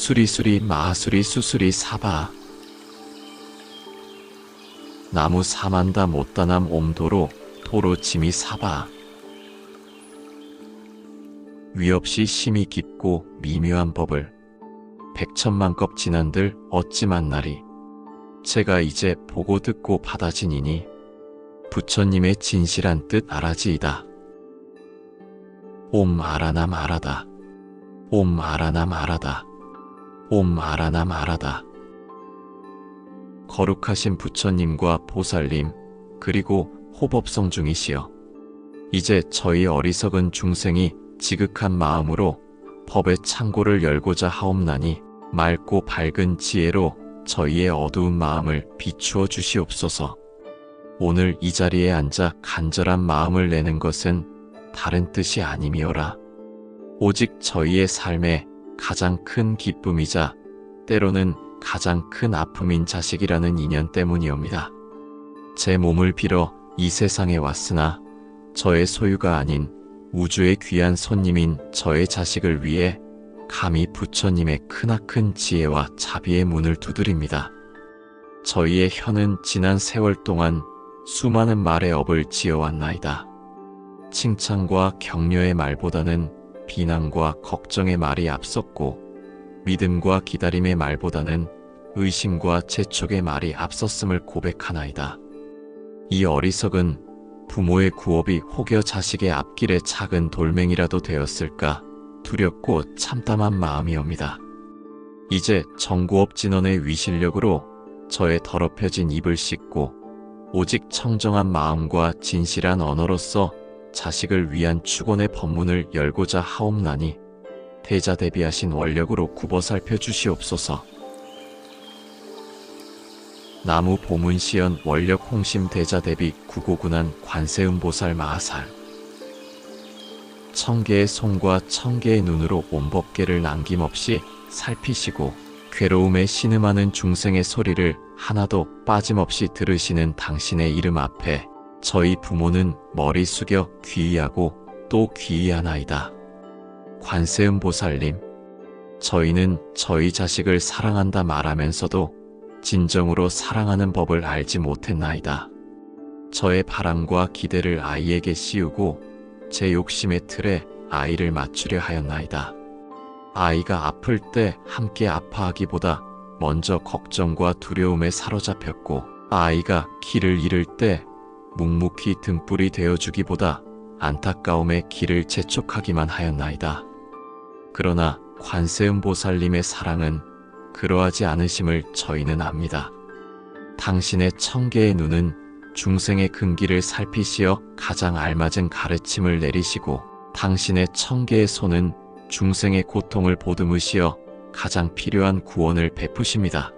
수리수리 마수리 수수리 사바 나무 사만다 못다남 옴도로 도로 짐이 사바 위없이 심이 깊고 미묘한 법을 백천만 껍 지난들 어찌 만나리 제가 이제 보고 듣고 받아지니니 부처님의 진실한 뜻 알아지이다. 옴 아라나 마라다. 옴 아라나 마라다. 옴 아라나 마라다. 거룩하신 부처님과 보살님, 그리고 호법성 중이시여. 이제 저희 어리석은 중생이 지극한 마음으로 법의 창고를 열고자 하옵나니 맑고 밝은 지혜로 저희의 어두운 마음을 비추어 주시옵소서. 오늘 이 자리에 앉아 간절한 마음을 내는 것은 다른 뜻이 아니미오라. 오직 저희의 삶에 가장 큰 기쁨이자 때로는 가장 큰 아픔인 자식이라는 인연 때문이옵니다. 제 몸을 빌어 이 세상에 왔으나 저의 소유가 아닌 우주의 귀한 손님인 저의 자식을 위해 감히 부처님의 크나큰 지혜와 자비의 문을 두드립니다. 저희의 혀는 지난 세월 동안 수많은 말의 업을 지어왔나이다. 칭찬과 격려의 말보다는 비난과 걱정의 말이 앞섰고 믿음과 기다림의 말보다는 의심과 재촉의 말이 앞섰음을 고백하나이다. 이 어리석은 부모의 구업이 혹여 자식의 앞길에 작은 돌멩이라도 되었을까 두렵고 참담한 마음이옵니다. 이제 정구업 진원의 위실력으로 저의 더럽혀진 입을 씻고 오직 청정한 마음과 진실한 언어로서 자식을 위한 축원의 법문을 열고자 하옵나니 대자 대비하신 원력으로 굽어 살펴 주시옵소서. 나무 보문시연 원력 홍심 대자 대비 구고군한 관세음보살 마하살 청개의 손과 청개의 눈으로 온법계를 남김없이 살피시고 괴로움에 신음하는 중생의 소리를 하나도 빠짐없이 들으시는 당신의 이름 앞에 저희 부모는 머리 숙여 귀의하고 또 귀의하나이다. 관세음 보살님, 저희는 저희 자식을 사랑한다 말하면서도 진정으로 사랑하는 법을 알지 못했나이다. 저의 바람과 기대를 아이에게 씌우고 제 욕심의 틀에 아이를 맞추려 하였나이다. 아이가 아플 때 함께 아파하기보다 먼저 걱정과 두려움에 사로잡혔고 아이가 길을 잃을 때 묵묵히 등불이 되어주기보다 안타까움에 길을 재촉하기만 하였나이다. 그러나 관세음 보살님의 사랑은 그러하지 않으심을 저희는 압니다. 당신의 청개의 눈은 중생의 근기를 살피시어 가장 알맞은 가르침을 내리시고 당신의 청개의 손은 중생의 고통을 보듬으시어 가장 필요한 구원을 베푸십니다.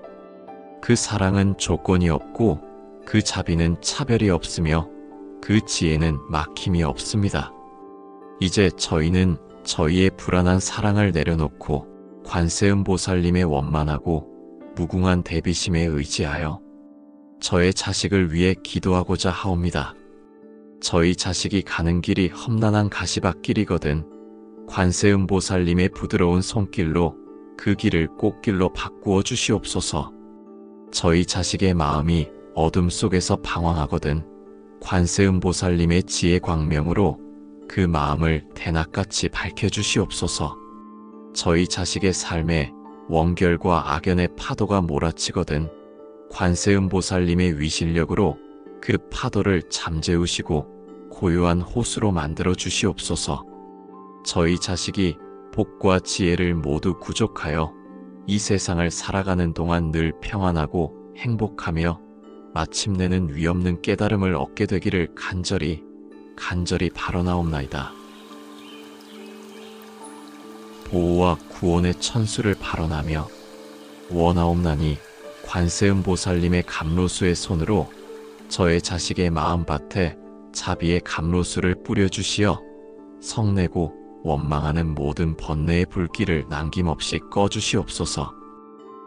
그 사랑은 조건이 없고 그 자비는 차별이 없으며 그 지혜는 막힘이 없습니다. 이제 저희는 저희의 불안한 사랑을 내려놓고 관세음 보살님의 원만하고 무궁한 대비심에 의지하여 저의 자식을 위해 기도하고자 하옵니다. 저희 자식이 가는 길이 험난한 가시밭길이거든 관세음 보살님의 부드러운 손길로 그 길을 꽃길로 바꾸어 주시옵소서. 저희 자식의 마음이 어둠 속에서 방황하거든 관세음 보살님의 지혜 광명으로 그 마음을 대낮같이 밝혀주시옵소서. 저희 자식의 삶에 원결과 악연의 파도가 몰아치거든 관세음 보살님의 위실력으로 그 파도를 잠재우시고 고요한 호수로 만들어 주시옵소서. 저희 자식이 복과 지혜를 모두 구족하여 이 세상을 살아가는 동안 늘 평안하고 행복하며 마침내는 위없는 깨달음을 얻게 되기를 간절히 간절히 바라나옵나이다. 보호와 구원의 천수를 발언하며 원하옵나니 관세음 보살님의 감로수의 손으로 저의 자식의 마음밭에 자비의 감로수를 뿌려주시어 성내고 원망하는 모든 번뇌의 불길을 남김없이 꺼주시옵소서.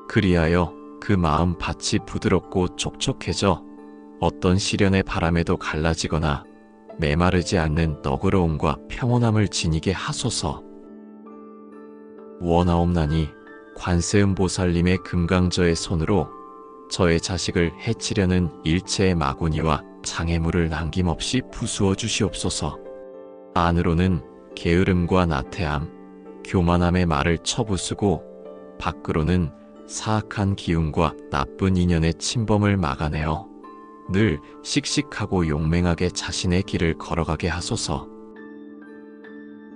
그리하여 그 마음 밭이 부드럽고 촉촉해져 어떤 시련의 바람에도 갈라지거나 메마르지 않는 너그러움과 평온함을 지니게 하소서. 원하옵나니 관세음보살님의 금강저의 손으로 저의 자식을 해치려는 일체의 마구니와 장애물을 남김없이 부수어 주시옵소서. 안으로는 게으름과 나태함, 교만함의 말을 쳐부수고 밖으로는 사악한 기운과 나쁜 인연의 침범을 막아내어 늘 씩씩하고 용맹하게 자신의 길을 걸어가게 하소서.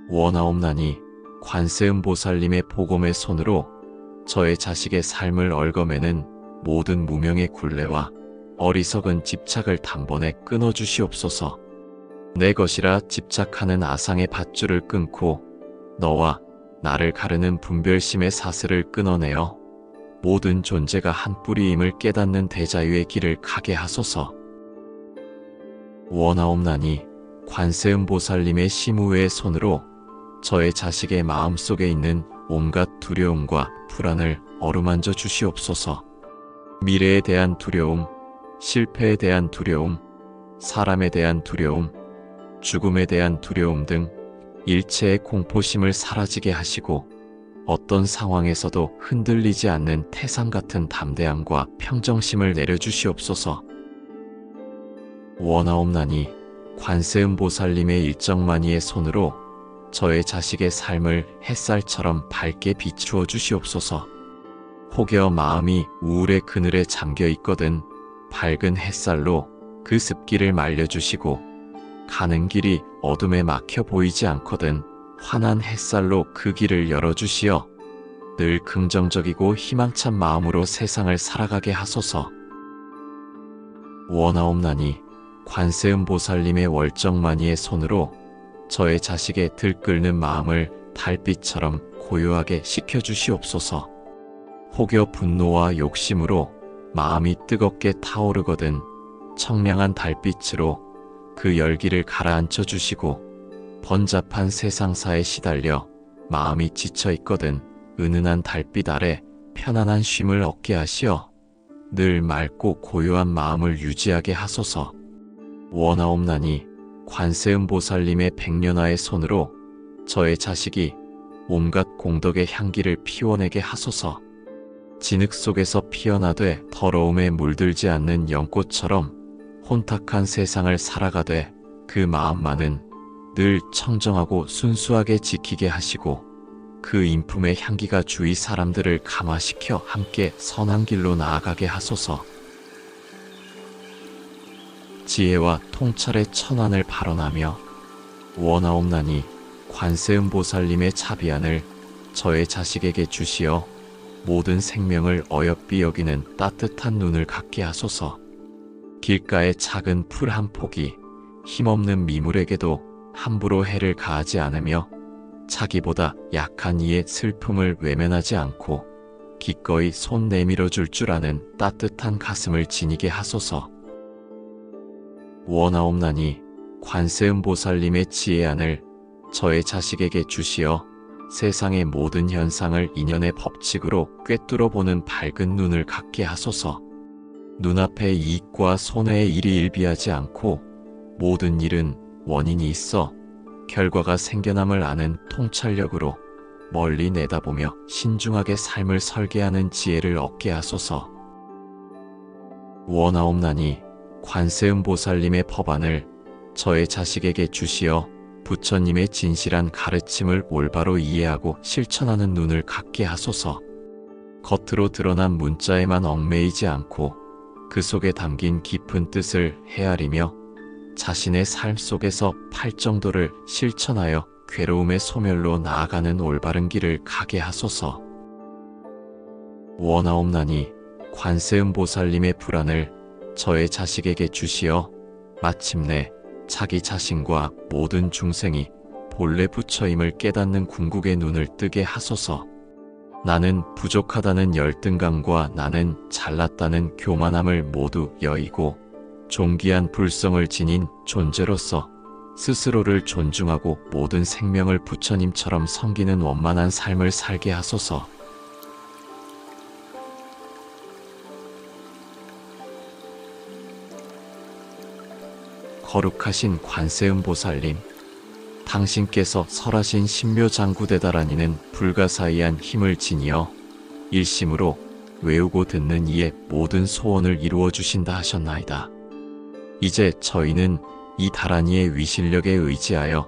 원하옵나니 관세음보살님의 보검의 손으로 저의 자식의 삶을 얽어매는 모든 무명의 굴레와 어리석은 집착을 단번에 끊어주시옵소서. 내 것이라 집착하는 아상의 밧줄을 끊고 너와 나를 가르는 분별심의 사슬을 끊어내어 모든 존재가 한 뿌리임을 깨닫는 대자유의 길을 가게 하소서. 원하옵나니 관세음보살님의 심우의 손으로 저의 자식의 마음 속에 있는 온갖 두려움과 불안을 어루만져 주시옵소서. 미래에 대한 두려움, 실패에 대한 두려움, 사람에 대한 두려움, 죽음에 대한 두려움 등 일체의 공포심을 사라지게 하시고 어떤 상황에서도 흔들리지 않는 태산 같은 담대함과 평정심을 내려주시옵소서. 원하옵나니 관세음보살님의 일정만이의 손으로 저의 자식의 삶을 햇살처럼 밝게 비추어 주시옵소서. 혹여 마음이 우울의 그늘에 잠겨 있거든 밝은 햇살로 그 습기를 말려주시고 가는 길이 어둠에 막혀 보이지 않거든 환한 햇살로 그 길을 열어주시어 늘 긍정적이고 희망찬 마음으로 세상을 살아가게 하소서. 원하옵나니 관세음 보살님의 월정만이의 손으로 저의 자식의 들끓는 마음을 달빛처럼 고요하게 식혀주시옵소서. 혹여 분노와 욕심으로 마음이 뜨겁게 타오르거든 청량한 달빛으로 그 열기를 가라앉혀 주시고 번잡한 세상사에 시달려 마음이 지쳐 있거든 은은한 달빛 아래 편안한 쉼을 얻게 하시어 늘 맑고 고요한 마음을 유지하게 하소서. 원하옵나니 관세음보살님의 백년화의 손으로 저의 자식이 온갖 공덕의 향기를 피워내게 하소서. 진흙 속에서 피어나되 더러움에 물들지 않는 연꽃처럼 혼탁한 세상을 살아가되 그 마음만은 늘 청정하고 순수하게 지키게 하시고 그 인품의 향기가 주위 사람들을 감화시켜 함께 선한 길로 나아가게 하소서. 지혜와 통찰의 천안을 발언하며 원하옵나니 관세음 보살님의 자비안을 저의 자식에게 주시어 모든 생명을 어여삐 여기는 따뜻한 눈을 갖게 하소서. 길가의 작은 풀한 폭이 힘없는 미물에게도 함부로 해를 가하지 않으며 자기보다 약한 이의 슬픔을 외면하지 않고 기꺼이 손 내밀어 줄 줄 아는 따뜻한 가슴을 지니게 하소서. 원하옵나니 관세음보살님의 지혜안을 저의 자식에게 주시어 세상의 모든 현상을 인연의 법칙으로 꿰뚫어 보는 밝은 눈을 갖게 하소서. 눈앞의 이익과 손해의 일이 일비하지 않고 모든 일은 원인이 있어 결과가 생겨남을 아는 통찰력으로 멀리 내다보며 신중하게 삶을 설계하는 지혜를 얻게 하소서. 원하옵나니 관세음 보살님의 법안을 저의 자식에게 주시어 부처님의 진실한 가르침을 올바로 이해하고 실천하는 눈을 갖게 하소서. 겉으로 드러난 문자에만 얽매이지 않고 그 속에 담긴 깊은 뜻을 헤아리며 자신의 삶 속에서 팔정도를 실천하여 괴로움의 소멸로 나아가는 올바른 길을 가게 하소서. 원하옵나니 관세음 보살님의 불안을 저의 자식에게 주시어 마침내 자기 자신과 모든 중생이 본래 부처임을 깨닫는 궁극의 눈을 뜨게 하소서. 나는 부족하다는 열등감과 나는 잘났다는 교만함을 모두 여의고 존귀한 불성을 지닌 존재로서 스스로를 존중하고 모든 생명을 부처님처럼 섬기는 원만한 삶을 살게 하소서. 거룩하신 관세음보살님, 당신께서 설하신 신묘장구대다라니는 불가사의한 힘을 지니어 일심으로 외우고 듣는 이의 모든 소원을 이루어 주신다 하셨나이다. 이제 저희는 이 다란이의 위실력에 의지하여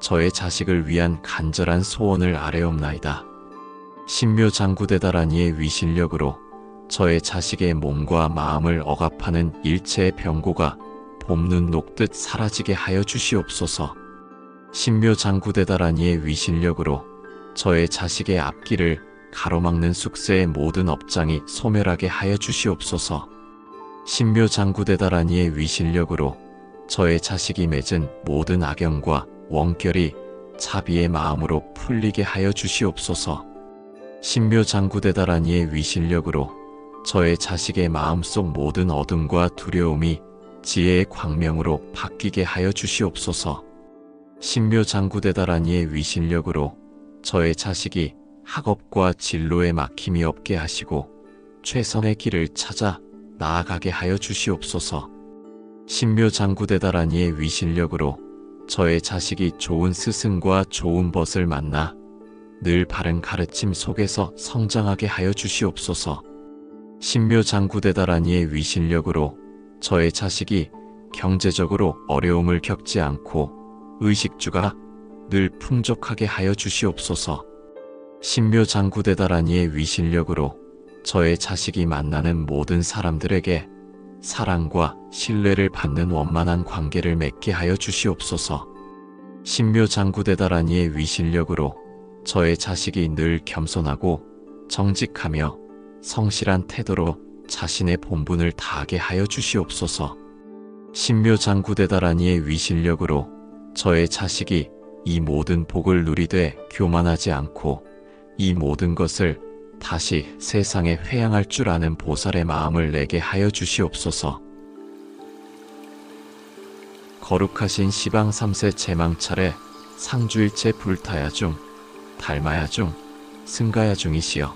저의 자식을 위한 간절한 소원을 아뢰옵나이다. 신묘 장구대 다란이의 위실력으로 저의 자식의 몸과 마음을 억압하는 일체의 병고가 봄눈 녹듯 사라지게 하여 주시옵소서. 신묘 장구대 다란이의 위실력으로 저의 자식의 앞길을 가로막는 숙세의 모든 업장이 소멸하게 하여 주시옵소서. 신묘 장구대 다란이의 위실력으로 저의 자식이 맺은 모든 악영과 원결이 자비의 마음으로 풀리게 하여 주시옵소서. 신묘 장구대 다란이의 위실력으로 저의 자식의 마음속 모든 어둠과 두려움이 지혜의 광명으로 바뀌게 하여 주시옵소서. 신묘 장구대 다란이의 위실력으로 저의 자식이 학업과 진로에 막힘이 없게 하시고 최선의 길을 찾아 나아가게 하여 주시옵소서. 신묘 장구대 다란이의 위실력으로 저의 자식이 좋은 스승과 좋은 벗을 만나 늘 바른 가르침 속에서 성장하게 하여 주시옵소서. 신묘 장구대 다란이의 위실력으로 저의 자식이 경제적으로 어려움을 겪지 않고 의식주가 늘 풍족하게 하여 주시옵소서. 신묘 장구대 다란이의 위실력으로 저의 자식이 만나는 모든 사람들에게 사랑과 신뢰를 받는 원만한 관계를 맺게 하여 주시옵소서. 신묘 장구대 다란이의 위실력으로 저의 자식이 늘 겸손하고 정직하며 성실한 태도로 자신의 본분을 다하게 하여 주시옵소서. 신묘 장구대 다란이의 위실력으로 저의 자식이 이 모든 복을 누리되 교만하지 않고 이 모든 것을 다시 세상에 회양할 줄 아는 보살의 마음을 내게 하여 주시옵소서. 거룩하신 시방 3세 제망찰에 상주일체 불타야 중, 닮아야 중, 승가야 중이시여.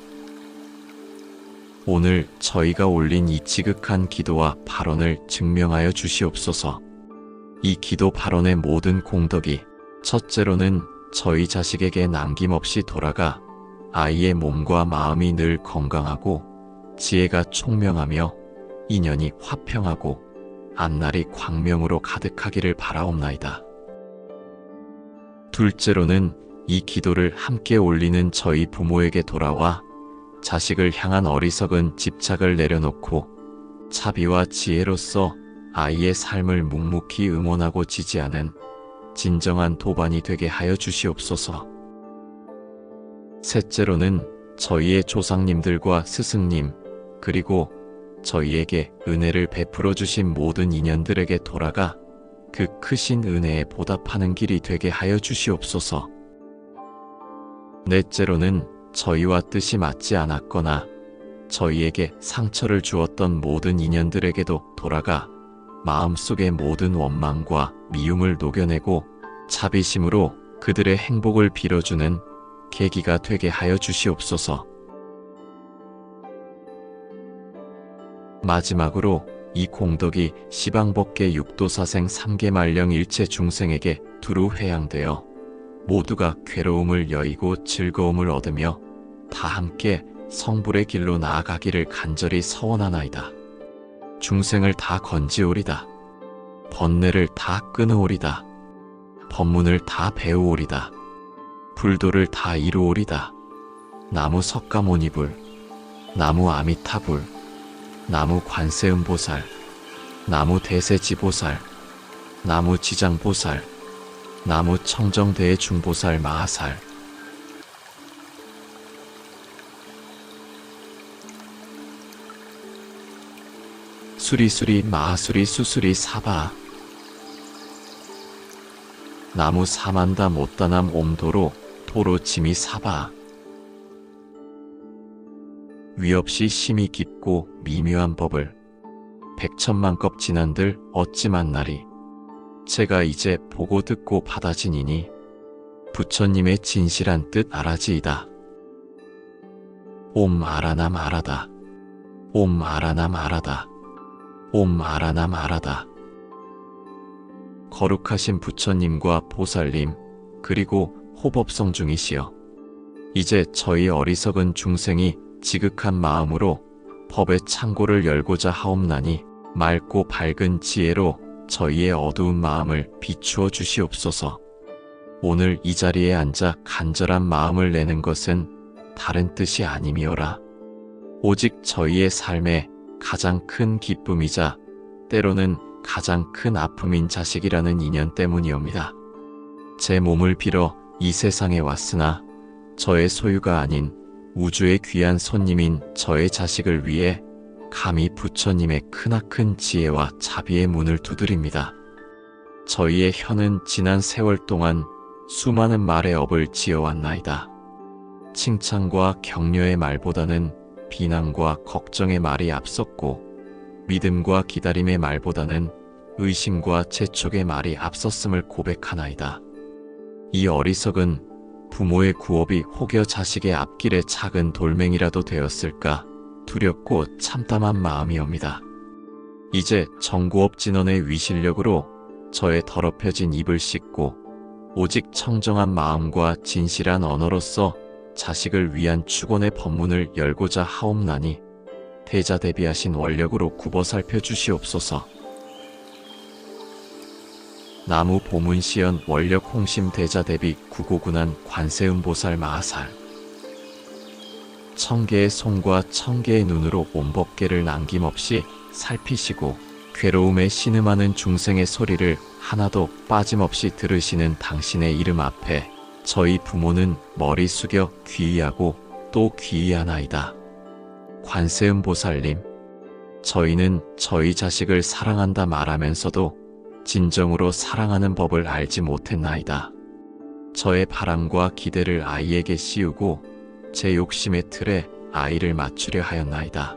오늘 저희가 올린 이 지극한 기도와 발언을 증명하여 주시옵소서. 이 기도 발언의 모든 공덕이 첫째로는 저희 자식에게 남김없이 돌아가 아이의 몸과 마음이 늘 건강하고 지혜가 총명하며 인연이 화평하고 앞날이 광명으로 가득하기를 바라옵나이다. 둘째로는 이 기도를 함께 올리는 저희 부모에게 돌아와 자식을 향한 어리석은 집착을 내려놓고 차비와 지혜로서 아이의 삶을 묵묵히 응원하고 지지하는 진정한 도반이 되게 하여 주시옵소서. 셋째로는 저희의 조상님들과 스승님, 그리고 저희에게 은혜를 베풀어 주신 모든 인연들에게 돌아가 그 크신 은혜에 보답하는 길이 되게 하여 주시옵소서. 넷째로는 저희와 뜻이 맞지 않았거나 저희에게 상처를 주었던 모든 인연들에게도 돌아가 마음속의 모든 원망과 미움을 녹여내고 자비심으로 그들의 행복을 빌어주는 계기가 되게 하여 주시옵소서. 마지막으로 이 공덕이 시방법계 육도사생 삼계말령 일체 중생에게 두루 회양되어 모두가 괴로움을 여의고 즐거움을 얻으며 다 함께 성불의 길로 나아가기를 간절히 서원하나이다. 중생을 다 건지오리다. 번뇌를 다 끊어오리다. 법문을 다 배우오리다. 불도를 다 이루오리다. 나무 석가모니불, 나무 아미타불, 나무 관세음보살, 나무 대세지보살, 나무 지장보살, 나무 청정대의 중보살 마하살, 수리수리 마하수리 수수리 사바 나무 사만다 못다남 옴도로 도로 짐이 사바 위없이 심이 깊고 미묘한 법을 백천만 껍 지난들 어찌 만나리 제가 이제 보고 듣고 받아지니니 부처님의 진실한 뜻 알아지이다. 옴 아라남 아라다. 옴 아라남 아라다. 옴 아라남 아라다. 거룩하신 부처님과 보살님, 그리고 호법성 중이시여. 이제 저희 어리석은 중생이 지극한 마음으로 법의 창고를 열고자 하옵나니 맑고 밝은 지혜로 저희의 어두운 마음을 비추어 주시옵소서. 오늘 이 자리에 앉아 간절한 마음을 내는 것은 다른 뜻이 아님이오라. 오직 저희의 삶에 가장 큰 기쁨이자 때로는 가장 큰 아픔인 자식이라는 인연 때문이옵니다. 제 몸을 빌어 이 세상에 왔으나 저의 소유가 아닌 우주의 귀한 손님인 저의 자식을 위해 감히 부처님의 크나큰 지혜와 자비의 문을 두드립니다. 저희의 혀는 지난 세월 동안 수많은 말의 업을 지어왔나이다. 칭찬과 격려의 말보다는 비난과 걱정의 말이 앞섰고 믿음과 기다림의 말보다는 의심과 재촉의 말이 앞섰음을 고백하나이다. 이 어리석은 부모의 구업이 혹여 자식의 앞길에 작은 돌멩이라도 되었을까 두렵고 참담한 마음이옵니다. 이제 정구업 진원의 위실력으로 저의 더럽혀진 입을 씻고 오직 청정한 마음과 진실한 언어로서 자식을 위한 축원의 법문을 열고자 하옵나니 대자 대비하신 원력으로 굽어 살펴 주시옵소서. 나무 보문 시연 원력 홍심 대자 대비 구고군한 관세음보살 마하살 청개의 손과 청개의 눈으로 온법계를 남김없이 살피시고 괴로움에 신음하는 중생의 소리를 하나도 빠짐없이 들으시는 당신의 이름 앞에 저희 부모는 머리 숙여 귀의하고 또 귀의하나이다. 관세음 보살님, 저희는 저희 자식을 사랑한다 말하면서도 진정으로 사랑하는 법을 알지 못했나이다. 저의 바람과 기대를 아이에게 씌우고 제 욕심의 틀에 아이를 맞추려 하였나이다.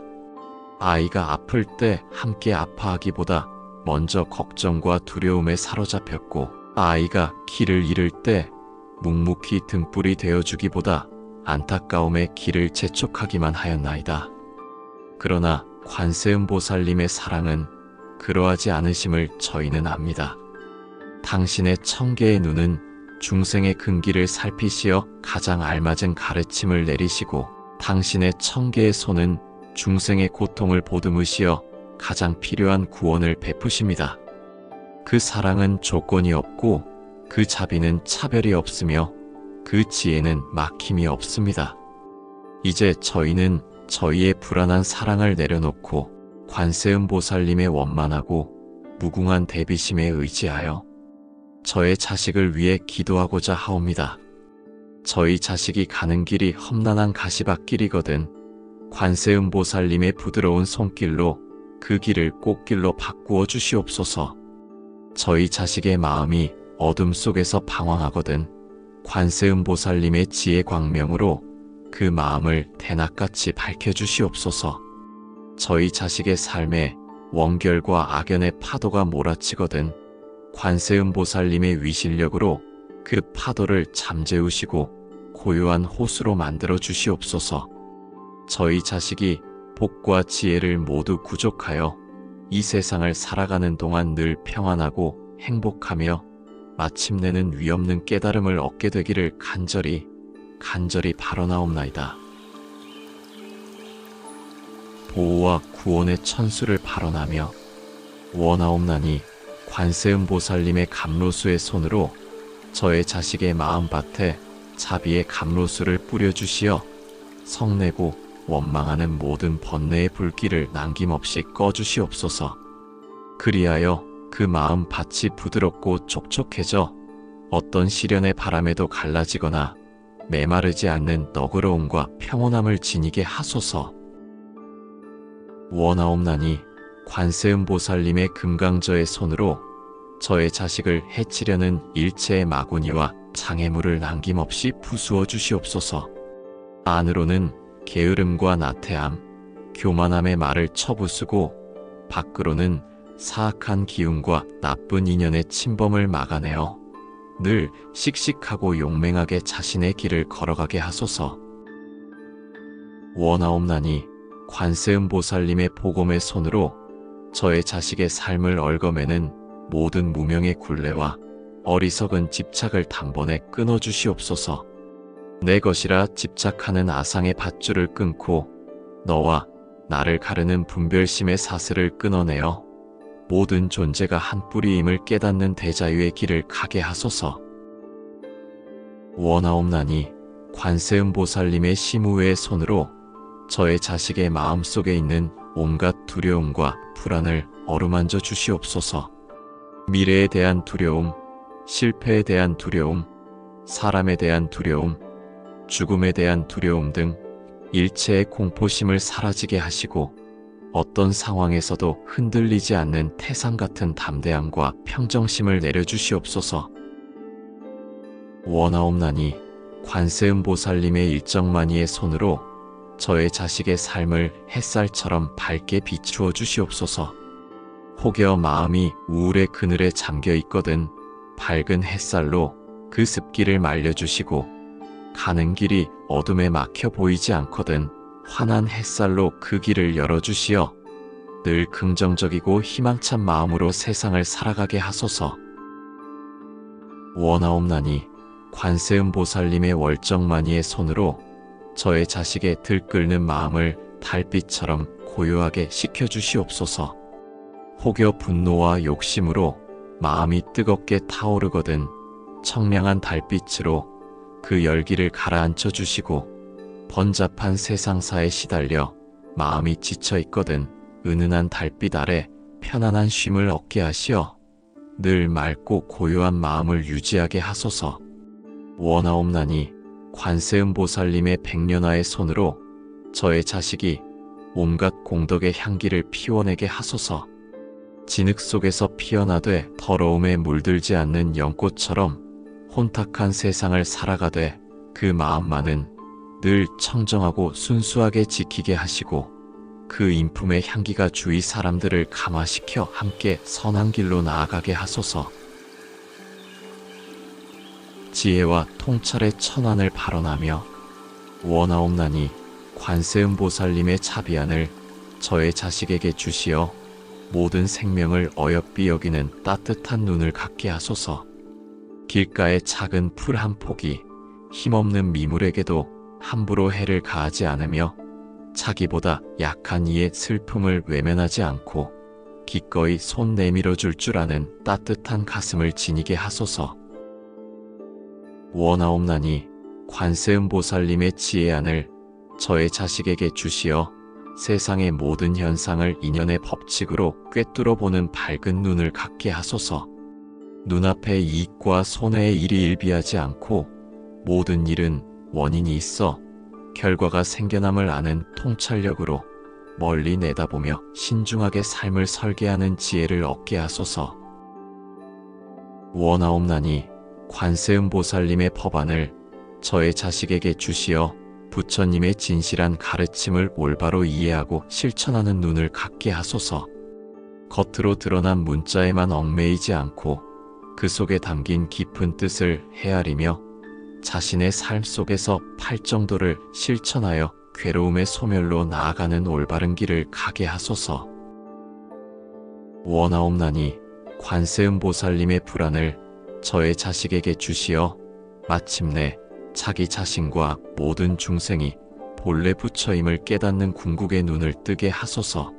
아이가 아플 때 함께 아파하기보다 먼저 걱정과 두려움에 사로잡혔고 아이가 길을 잃을 때 묵묵히 등불이 되어주기보다 안타까움에 길을 재촉하기만 하였나이다. 그러나 관세음 보살님의 사랑은 그러하지 않으심을 저희는 압니다. 당신의 청개의 눈은 중생의 근기를 살피시어 가장 알맞은 가르침을 내리시고 당신의 청개의 손은 중생의 고통을 보듬으시어 가장 필요한 구원을 베푸십니다. 그 사랑은 조건이 없고 그 자비는 차별이 없으며 그 지혜는 막힘이 없습니다. 이제 저희는 저희의 불안한 사랑을 내려놓고 관세음 보살님의 원만하고 무궁한 대비심에 의지하여 저의 자식을 위해 기도하고자 하옵니다. 저희 자식이 가는 길이 험난한 가시밭길이거든 관세음 보살님의 부드러운 손길로 그 길을 꽃길로 바꾸어 주시옵소서. 저희 자식의 마음이 어둠 속에서 방황하거든 관세음 보살님의 지혜 광명으로 그 마음을 대낮같이 밝혀주시옵소서. 저희 자식의 삶에 원결과 악연의 파도가 몰아치거든 관세음 보살님의 위실력으로 그 파도를 잠재우시고 고요한 호수로 만들어 주시옵소서. 저희 자식이 복과 지혜를 모두 구족하여 이 세상을 살아가는 동안 늘 평안하고 행복하며 마침내는 위없는 깨달음을 얻게 되기를 간절히 간절히 바라나옵나이다. 보호와 구원의 천수를 발언하며 원하옵나니 관세음 보살님의 감로수의 손으로 저의 자식의 마음밭에 자비의 감로수를 뿌려주시어 성내고 원망하는 모든 번뇌의 불길을 남김없이 꺼주시옵소서. 그리하여 그 마음 밭이 부드럽고 촉촉해져 어떤 시련의 바람에도 갈라지거나 메마르지 않는 너그러움과 평온함을 지니게 하소서. 원하옵나니 관세음 보살님의 금강저의 손으로 저의 자식을 해치려는 일체의 마구니와 장애물을 남김없이 부수어 주시옵소서. 안으로는 게으름과 나태함, 교만함의 말을 쳐부수고 밖으로는 사악한 기운과 나쁜 인연의 침범을 막아내어 늘 씩씩하고 용맹하게 자신의 길을 걸어가게 하소서. 원하옵나니 관세음 보살님의 보검의 손으로 저의 자식의 삶을 얽어매는 모든 무명의 굴레와 어리석은 집착을 단번에 끊어주시옵소서. 내 것이라 집착하는 아상의 밧줄을 끊고 너와 나를 가르는 분별심의 사슬을 끊어내어 모든 존재가 한 뿌리임을 깨닫는 대자유의 길을 가게 하소서. 원하옵나니 관세음 보살님의 심우의 손으로 저의 자식의 마음 속에 있는 온갖 두려움과 불안을 어루만져 주시옵소서. 미래에 대한 두려움, 실패에 대한 두려움, 사람에 대한 두려움, 죽음에 대한 두려움 등 일체의 공포심을 사라지게 하시고 어떤 상황에서도 흔들리지 않는 태산 같은 담대함과 평정심을 내려주시옵소서. 원하옵나니 관세음 보살님의 일정만이의 손으로 저의 자식의 삶을 햇살처럼 밝게 비추어 주시옵소서. 혹여 마음이 우울의 그늘에 잠겨 있거든 밝은 햇살로 그 습기를 말려주시고 가는 길이 어둠에 막혀 보이지 않거든 환한 햇살로 그 길을 열어주시어 늘 긍정적이고 희망찬 마음으로 세상을 살아가게 하소서. 원하옵나니 관세음 보살님의 월정마니의 손으로 저의 자식의 들끓는 마음을 달빛처럼 고요하게 식혀주시옵소서. 혹여 분노와 욕심으로 마음이 뜨겁게 타오르거든 청량한 달빛으로 그 열기를 가라앉혀 주시고 번잡한 세상사에 시달려 마음이 지쳐 있거든 은은한 달빛 아래 편안한 쉼을 얻게 하시어 늘 맑고 고요한 마음을 유지하게 하소서. 원하옵나니 관세음 보살님의 백년화의 손으로 저의 자식이 온갖 공덕의 향기를 피워내게 하소서. 진흙 속에서 피어나되 더러움에 물들지 않는 연꽃처럼 혼탁한 세상을 살아가되 그 마음만은 늘 청정하고 순수하게 지키게 하시고 그 인품의 향기가 주위 사람들을 감화시켜 함께 선한 길로 나아가게 하소서. 지혜와 통찰의 천안을 발언하며 원하옵나니 관세음 보살님의 자비안을 저의 자식에게 주시어 모든 생명을 어여삐 여기는 따뜻한 눈을 갖게 하소서. 길가의 작은 풀 한 폭이 힘없는 미물에게도 함부로 해를 가하지 않으며 자기보다 약한 이의 슬픔을 외면하지 않고 기꺼이 손 내밀어 줄 줄 아는 따뜻한 가슴을 지니게 하소서. 원하옵나니 관세음 보살님의 지혜안을 저의 자식에게 주시어 세상의 모든 현상을 인연의 법칙으로 꿰뚫어 보는 밝은 눈을 갖게 하소서. 눈앞의 이익과 손해의 일이 일비하지 않고 모든 일은 원인이 있어 결과가 생겨남을 아는 통찰력으로 멀리 내다보며 신중하게 삶을 설계하는 지혜를 얻게 하소서. 원하옵나니 관세음 보살님의 법안을 저의 자식에게 주시어 부처님의 진실한 가르침을 올바로 이해하고 실천하는 눈을 갖게 하소서. 겉으로 드러난 문자에만 얽매이지 않고 그 속에 담긴 깊은 뜻을 헤아리며 자신의 삶 속에서 팔 정도를 실천하여 괴로움의 소멸로 나아가는 올바른 길을 가게 하소서. 원하옵나니 관세음 보살님의 불안을 저의 자식에게 주시어 마침내 자기 자신과 모든 중생이 본래 부처임을 깨닫는 궁극의 눈을 뜨게 하소서.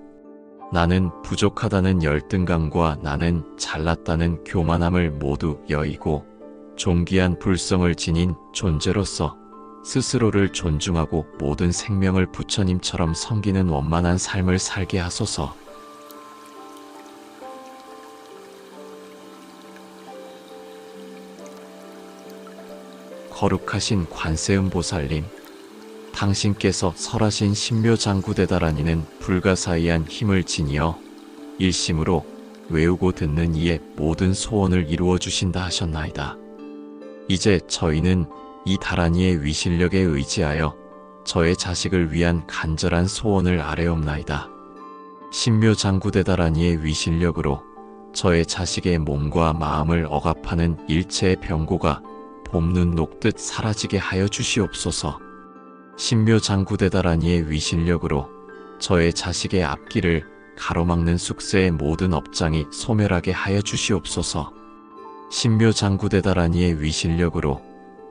나는 부족하다는 열등감과 나는 잘났다는 교만함을 모두 여의고 존귀한 불성을 지닌 존재로서 스스로를 존중하고 모든 생명을 부처님처럼 섬기는 원만한 삶을 살게 하소서. 거룩하신 관세음 보살님, 당신께서 설하신 신묘장구대다라니는 불가사의한 힘을 지니어 일심으로 외우고 듣는 이의 모든 소원을 이루어 주신다 하셨나이다. 이제 저희는 이 다라니의 위실력에 의지하여 저의 자식을 위한 간절한 소원을 아뢰옵나이다. 신묘장구대다라니의 위실력으로 저의 자식의 몸과 마음을 억압하는 일체의 병고가 봄눈 녹듯 사라지게 하여 주시옵소서. 신묘 장구대다라니의 위실력으로 저의 자식의 앞길을 가로막는 숙세의 모든 업장이 소멸하게 하여 주시옵소서. 신묘 장구대다라니의 위실력으로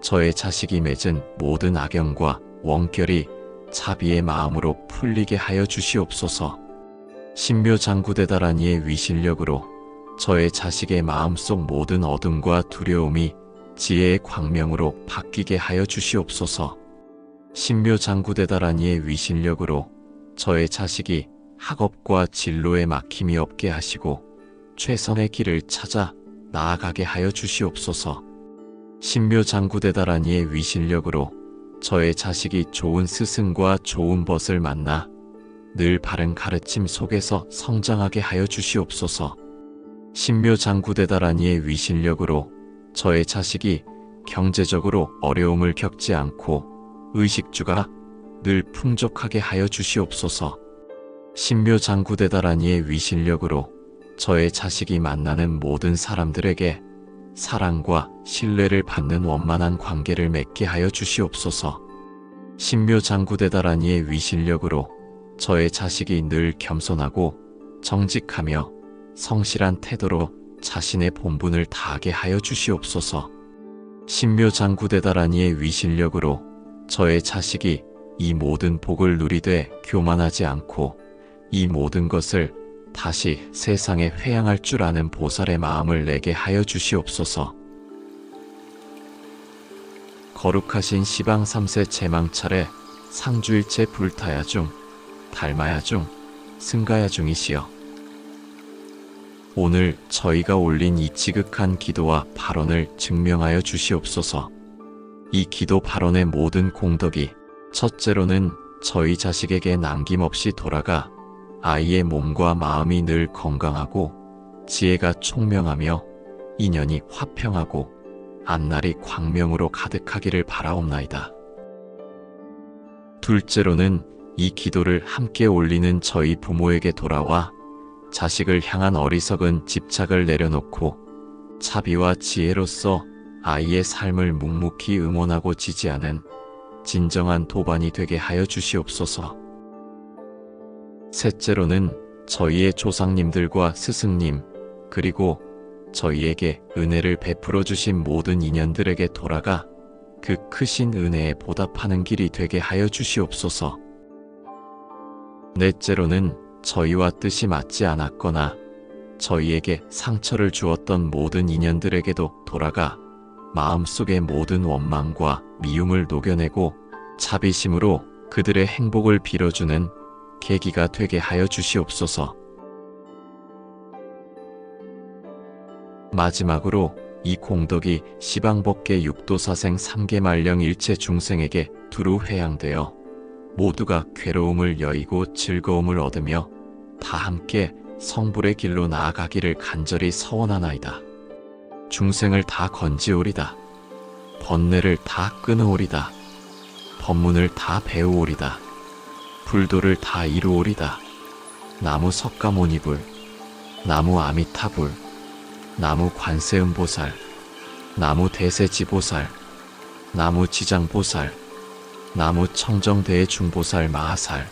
저의 자식이 맺은 모든 악영과 원결이 자비의 마음으로 풀리게 하여 주시옵소서. 신묘 장구대다라니의 위실력으로 저의 자식의 마음속 모든 어둠과 두려움이 지혜의 광명으로 바뀌게 하여 주시옵소서. 신묘 장구대다라니의 위실력으로 저의 자식이 학업과 진로에 막힘이 없게 하시고 최선의 길을 찾아 나아가게 하여 주시옵소서. 신묘 장구대다라니의 위실력으로 저의 자식이 좋은 스승과 좋은 벗을 만나 늘 바른 가르침 속에서 성장하게 하여 주시옵소서. 신묘 장구대다라니의 위실력으로 저의 자식이 경제적으로 어려움을 겪지 않고 의식주가 늘 풍족하게 하여 주시옵소서. 신묘장구 대다라니의 위실력으로 저의 자식이 만나는 모든 사람들에게 사랑과 신뢰를 받는 원만한 관계를 맺게 하여 주시옵소서. 신묘장구 대다라니의 위실력으로 저의 자식이 늘 겸손하고 정직하며 성실한 태도로 자신의 본분을 다하게 하여 주시옵소서. 신묘 장구대다라니의 위실력으로 저의 자식이 이 모든 복을 누리되 교만하지 않고 이 모든 것을 다시 세상에 회양할 줄 아는 보살의 마음을 내게 하여 주시옵소서. 거룩하신 시방 3세 제망찰에 상주일체 불타야 중, 닮아야 중, 승가야 중이시여. 오늘 저희가 올린 이 지극한 기도와 발언을 증명하여 주시옵소서. 이 기도 발언의 모든 공덕이 첫째로는 저희 자식에게 남김없이 돌아가 아이의 몸과 마음이 늘 건강하고 지혜가 총명하며 인연이 화평하고 앞날이 광명으로 가득하기를 바라옵나이다. 둘째로는 이 기도를 함께 올리는 저희 부모에게 돌아와 자식을 향한 어리석은 집착을 내려놓고 차비와 지혜로서 아이의 삶을 묵묵히 응원하고 지지하는 진정한 도반이 되게 하여 주시옵소서. 셋째로는 저희의 조상님들과 스승님, 그리고 저희에게 은혜를 베풀어 주신 모든 인연들에게 돌아가 그 크신 은혜에 보답하는 길이 되게 하여 주시옵소서. 넷째로는 저희와 뜻이 맞지 않았거나 저희에게 상처를 주었던 모든 인연들에게도 돌아가 마음속의 모든 원망과 미움을 녹여내고 자비심으로 그들의 행복을 빌어주는 계기가 되게 하여 주시옵소서. 마지막으로 이 공덕이 시방법계 육도사생 삼계말령 일체 중생에게 두루 회양되어 모두가 괴로움을 여의고 즐거움을 얻으며 다 함께 성불의 길로 나아가기를 간절히 서원하나이다. 중생을 다 건지오리다. 번뇌를 다 끊어오리다. 법문을 다 배우오리다. 불도를 다 이루오리다. 나무 석가모니불, 나무 아미타불, 나무 관세음보살, 나무 대세지보살, 나무 지장보살, 나무 청정대의 중보살 마하살,